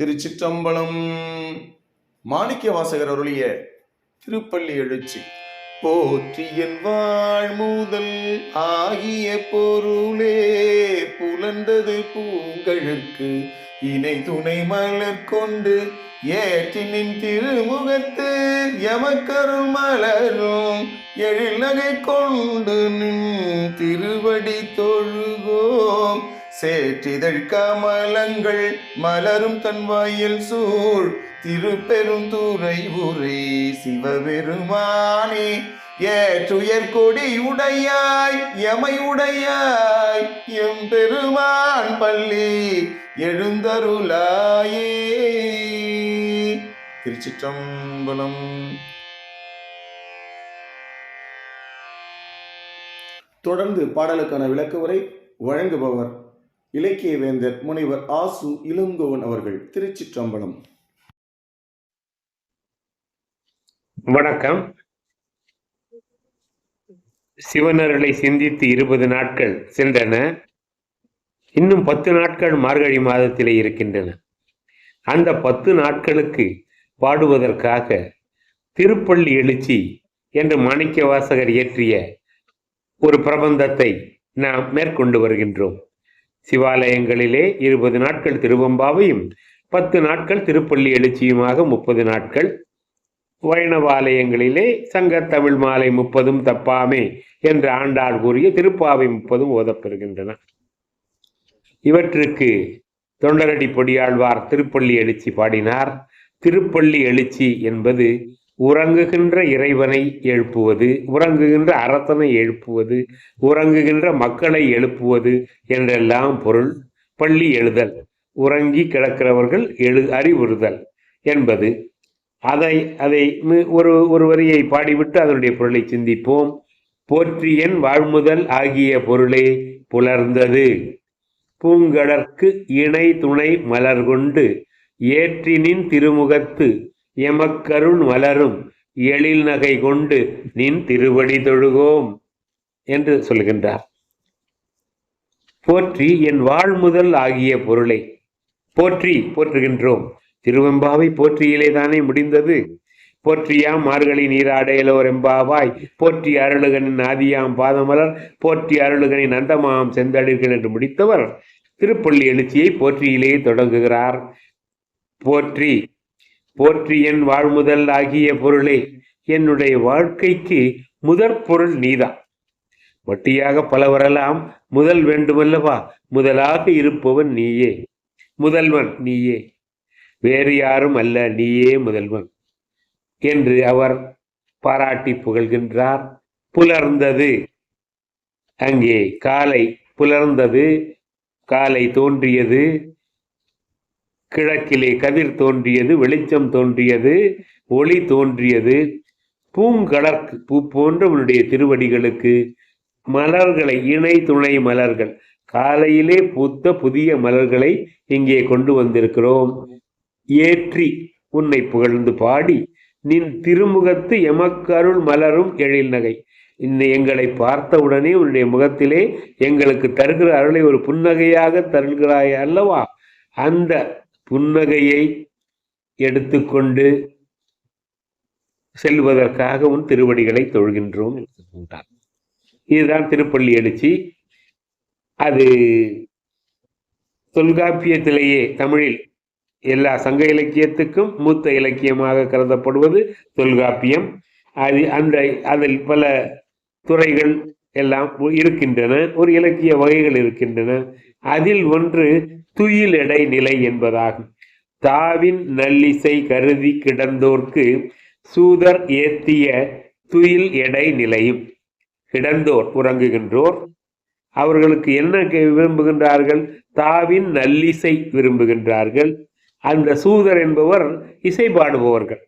திருச்சிற்றம்பலம். மாணிக்க வாசகர் அருளிய திருப்பள்ளி எழுச்சி. போற்றியன் வாழ்முதல் ஆகிய பொருளே புலந்தது பூங்கழுக்கு. இணை துணை மலர் கொண்டு ஏற்றினின் திருமுகத்து எமக்கருள் மலரும் எழில் நகை கொண்டு நின் திருவடி தொழுகோம். சேற்றிதழ் கமலங்கள் மலரும் தன் வாயில் சூழ். திருப்பெருந்துறை உரை சிவபெருமானே ஏற்றுயர் கொடி உடையாய் எமை உடையாய் எம் பெருமான் பள்ளி எழுந்தருளாயே. திருச்சிற்றம்பலம். தொடர்ந்து பாடலுக்கான விளக்கவுரை வழங்குபவர் இலக்கிய வேந்தர் முனைவர் ஆசு இளங்கோவன் அவர்கள் திருச்சிற்றம்பலம். வணக்கம். சிவனருளை சிந்தித்து இருபது நாட்கள் சென்றன. இன்னும் பத்து நாட்கள் மார்கழி மாதத்திலே இருக்கின்றன. அந்த பத்து நாட்களுக்கு பாடுவதற்காக திருப்பள்ளி எழுச்சி என்று மாணிக்க வாசகர் இயற்றிய ஒரு பிரபந்தத்தை நாம் மேற்கொண்டு வருகின்றோம். சிவாலயங்களிலே இருபது நாட்கள் திருவம்பாவையும் பத்து நாட்கள் திருப்பள்ளி எழுச்சியுமாக முப்பது நாட்கள். வைணவாலயங்களிலே சங்க தமிழ் மாலை முப்பதும் தப்பாமே என்று ஆண்டாள் கூறிய திருப்பாவை முப்பதும் ஓதப்பெறுகின்றன. இவற்றுக்கு தொண்டரடி பொடியாழ்வார் திருப்பள்ளி எழுச்சி பாடினார். திருப்பள்ளி எழுச்சி என்பது உறங்குகின்ற இறைவனை எழுப்புவது உறங்குகின்ற அரசனை எழுப்புவது உறங்குகின்ற மக்களை எழுப்புவது என்றெல்லாம் பொருள் பள்ளி எழுதல். உறங்கி கிடக்கிறவர்கள் எழு அறிவுறுதல் என்பது. அதை அதை ஒரு ஒரு வரியை பாடிவிட்டு அதனுடைய பொருளை சிந்திப்போம். போற்றியன் வாழ்முதல் ஆகிய பொருளே புலர்ந்தது. பூங்கடற்கு இணை துணை மலர் கொண்டு ஏற்றினின் திருமுகத்து எமக்கருண் மலரும் எழில் நகை கொண்டு நின் திருவடி தொழுகோம் என்று சொல்கின்றார். போற்றி என் வாழ்முதல் ஆகிய பொருளை போற்றி போற்றுகின்றோம். திருவெம்பாவை போற்றியிலே தானே முடிந்தது. போற்றியாம் மார்கழி நீராடையலோர் எம்பாவாய். போற்றி அருளுகனின் ஆதியாம் பாதமலர். போற்றி அருளுகனின் அந்தமாம் செந்தளிர்கள் என்று முடித்தவர் திருப்பள்ளி எழுச்சியை போற்றியிலே தொடங்குகிறார். போற்றி போற்றி என் வாழ்முதல் ஆகிய பொருளே என்னுடைய வாழ்க்கைக்கு முதற் பொருள் நீதான் வட்டியாக பல வரலாம் முதல் வேண்டுமல்லவா முதலாக இருப்பவன் நீயே. முதல்வன் நீயே. வேறு யாரும் அல்ல நீயே முதல்வன். என்று அவர் பாராட்டி புகழ்கின்றார். புலர்ந்தது. அங்கே காலை புலர்ந்தது. காலை தோன்றியது. கிழக்கிலே கதிர் தோன்றியது வெளிச்சம் தோன்றியது ஒளி தோன்றியது. பூங்கடற்கு பூ போன்ற உன்னுடைய திருவடிகளுக்கு மலர்களை இணை துணை மலர்கள். காலையிலே பூத்த புதிய மலர்களை இங்கே கொண்டு வந்திருக்கிறோம். ஏற்றி உன்னை புகழ்ந்து பாடி நின் திருமுகத்து எமக்கருள் மலரும் எழில் நகை. இன்னை எங்களை பார்த்தவுடனே உன்னுடைய முகத்திலே எங்களுக்கு தருகிற அருளை ஒரு புன்னகையாக தருகிறாய் அல்லவா? அந்த புன்னகையை எடுத்துக்கொண்டு செல்வதற்காகவும் திருவடிகளை தொழுகின்றோம் என்று சொல்கின்றார் இதுதான் திருப்பள்ளி எழுச்சி. அது தொல்காப்பியத்திலேயே தமிழில் எல்லா சங்க இலக்கியத்துக்கும் மூத்த இலக்கியமாக கருதப்படுவது தொல்காப்பியம். அது அந்த அதில் பல துறைகள் எல்லாம் இருக்கின்றன. ஒரு இலக்கிய வகைகள் இருக்கின்றன. அதில் ஒன்று துயில் எடை நிலை என்பதாகும். தாவின் நல்லிசை கருதி கிடந்தோர்க்கு சூதர் ஏத்திய துயில் எடை நிலையும். கிடந்தோர் உறங்குகின்றோர். அவர்களுக்கு என்ன விரும்புகின்றார்கள்? தாவின் நல்லிசை விரும்புகின்றார்கள். அந்த சூதர் என்பவர் இசை பாடுபவர்கள்.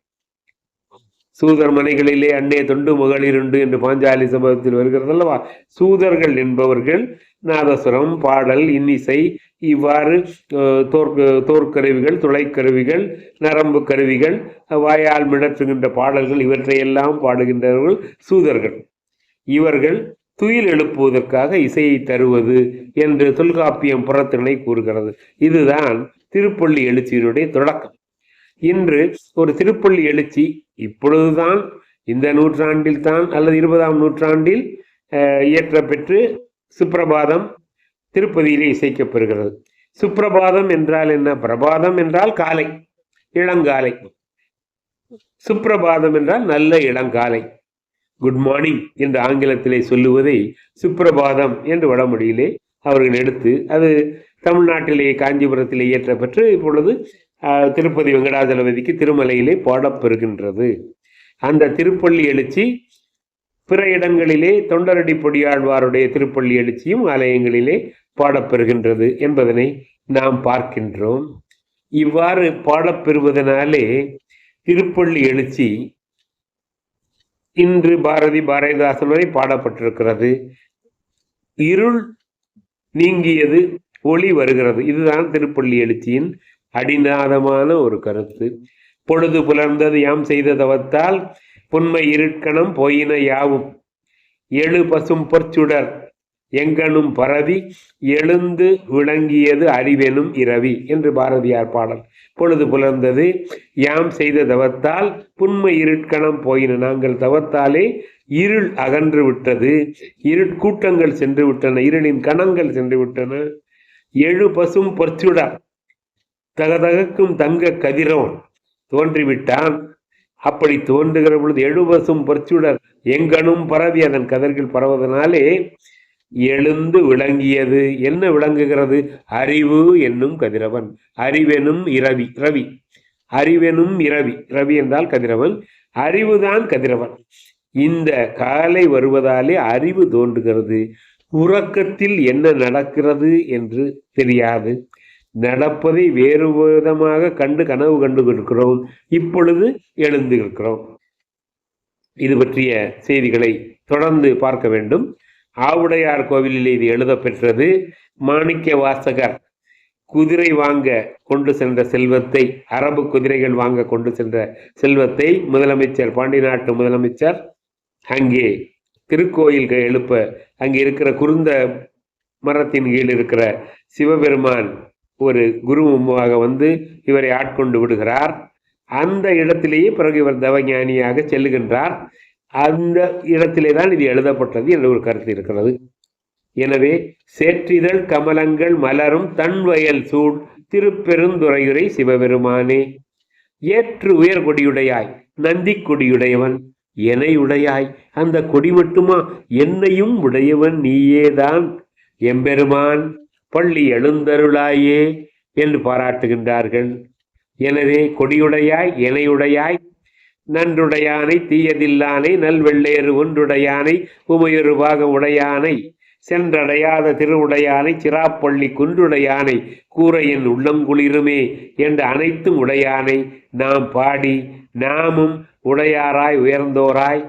சூதர் மனைகளிலே அன்னே தொண்டு மகளிருண்டு என்று பாஞ்சாலி சம்பவத்தில் வருகிறது அல்லவா? சூதர்கள் என்பவர்கள் நாதசுரம் பாடல் இன்னிசை இவ்வாறு அஹ், தோற்கு தோற்கருவிகள் துளைக்கருவிகள் நரம்பு கருவிகள் வாயால் மிடற்றுகின்ற பாடல்கள் இவற்றையெல்லாம் பாடுகின்றவர்கள் சூதர்கள். இவர்கள் துயில் எழுப்புவதற்காக இசையை தருவது என்று தொல்காப்பியம் புறத்தினை கூறுகிறது. இதுதான் திருப்பள்ளி எழுச்சியினுடைய தொடக்கம். இன்று ஒரு திருப்பள்ளி எழுச்சி இப்பொழுதுதான் இந்த நூற்றாண்டில் தான் அல்லது இருபதாம் நூற்றாண்டில் அஹ், இயற்றப்பெற்று சுப்பிரபாதம் திருப்பதியிலே இசைக்கப்பெறுகிறது சுப்பிரபாதம் என்றால் என்ன? பிரபாதம் என்றால் காலை இளங்காலை. சுப்பிரபாதம் என்றால் நல்ல இளங்காலை. குட் மார்னிங் என்று ஆங்கிலத்திலே சொல்லுவதை சுப்பிரபாதம் என்று வடமொழியிலே அவர்கள் எடுத்து அது தமிழ்நாட்டிலே காஞ்சிபுரத்திலே இயற்றப்பெற்று இப்பொழுது திருப்பதி வெங்கடாஜலபதிக்கு திருமலையிலே பாடப்பெறுகின்றது அந்த திருப்பள்ளி எழுச்சி பிற இடங்களிலே தொண்டரடி பொடியாழ்வாருடைய திருப்பள்ளி எழுச்சியும் ஆலயங்களிலே பாடப்பெறுகின்றது என்பதனை நாம் பார்க்கின்றோம். இவ்வாறு பாடப்பெறுவதனாலே திருப்பள்ளி எழுச்சி இன்று பாரதி பாரதிதாசன் வரை பாடப்பட்டிருக்கிறது. இருள் நீங்கியது ஒளி வருகிறது. இதுதான் திருப்பள்ளி எழுச்சியின் அடிநாதமான ஒரு கருத்து. பொழுது புலர்ந்தது யாம் செய்த தவத்தால் புன்மை இருட்கணம் போயின யாவும். எழு பசும் பொற்சுடர் எங்கனும் பரவி எழுந்து விளங்கியது அறிவெனும் இரவி என்று பாரதியார் பாடல். பொழுது புலர்ந்தது யாம் செய்த தவத்தால் புன்மை இருட்கணம் போயின நாங்கள் தவத்தாலே இருள் அகன்று விட்டது. இருட்கூட்டங்கள் சென்று விட்டன இருளின் கணங்கள் சென்று விட்டன. எழு பசும் பொற்சுடர் தகதகக்கும் தங்க கதிரவன். தோன்றிவிட்டான். அப்படி தோன்றுகிற பொழுது எழுவசும் பொற்சுடர் எங்கனும் பரவி அதன் கதர்கள் பரவதனாலே எழுந்து விளங்கியது. என்ன விளங்குகிறது? அறிவு என்னும் கதிரவன். அறிவெனும் இரவி ரவி அறிவெனும் இரவி ரவி என்றால் கதிரவன். அறிவுதான் கதிரவன். இந்த காலை வருவதாலே அறிவு தோன்றுகிறது. உறக்கத்தில் என்ன நடக்கிறது என்று தெரியாது. நடப்பதை வேறு விதமாக கண்டு கனவு கண்டு இருக்கிறோம் இப்பொழுது எழுந்திருக்கிறோம். இது பற்றிய செய்திகளை தொடர்ந்து பார்க்க வேண்டும். ஆவுடையார் கோவிலில் இது எழுதப்பெற்றது. மாணிக்க வாசகர் குதிரை வாங்க கொண்டு சென்ற செல்வத்தை அரபு குதிரைகள் வாங்க கொண்டு சென்ற செல்வத்தை முதலமைச்சர் பாண்டி நாட்டு முதலமைச்சர் அங்கே திருக்கோயில்கள் எழுப்ப அங்கே இருக்கிற குருந்த மரத்தின் கீழ் இருக்கிற சிவபெருமான் ஒரு குருவுமாக வந்து இவரை ஆட்கொண்டு விடுகிறார். அந்த இடத்திலேயே பிறகு இவர் தவஞானியாக செல்லுகின்றார். அந்த இடத்திலே தான் இது எழுதப்பட்டது என்ற ஒரு கருத்து இருக்கிறது. எனவே சேற்றிதழ் கமலங்கள் மலரும் தன் வயல் சூழ் திருப்பெருந்துறையுரை சிவபெருமானே ஏற்று உயர் கொடியுடையாய் நந்தி கொடியுடையவன் எனையுடையாய் அந்த கொடி மட்டுமா? என்னையும் உடையவன் நீயேதான். எம்பெருமான் பள்ளி எழுந்தருளாயே என்று பாராட்டுகின்றார்கள். எனவே கொடியுடையாய் எனையுடையாய் நன்றுடையானை தீயதில்லானை நல்வெள்ளேறு ஒன்றுடையானை உமையொருவாக உடையானை சென்றடையாத திருவுடையானை சிராப்பள்ளி குன்றுடையானை கூரையின் உள்ளங்குளிருமே என்ற அனைத்தும் உடையானை நாம் பாடி நாமும் உடையாராய் உயர்ந்தோராய்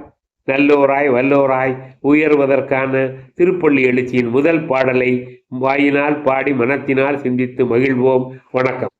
நல்லோராய் வல்லோராய் உயர்வதற்கான திருப்பள்ளி எழுச்சியின் முதல் பாடலை வாயினால் பாடி மனத்தினால் சிந்தித்து மகிழ்வோம். வணக்கம்.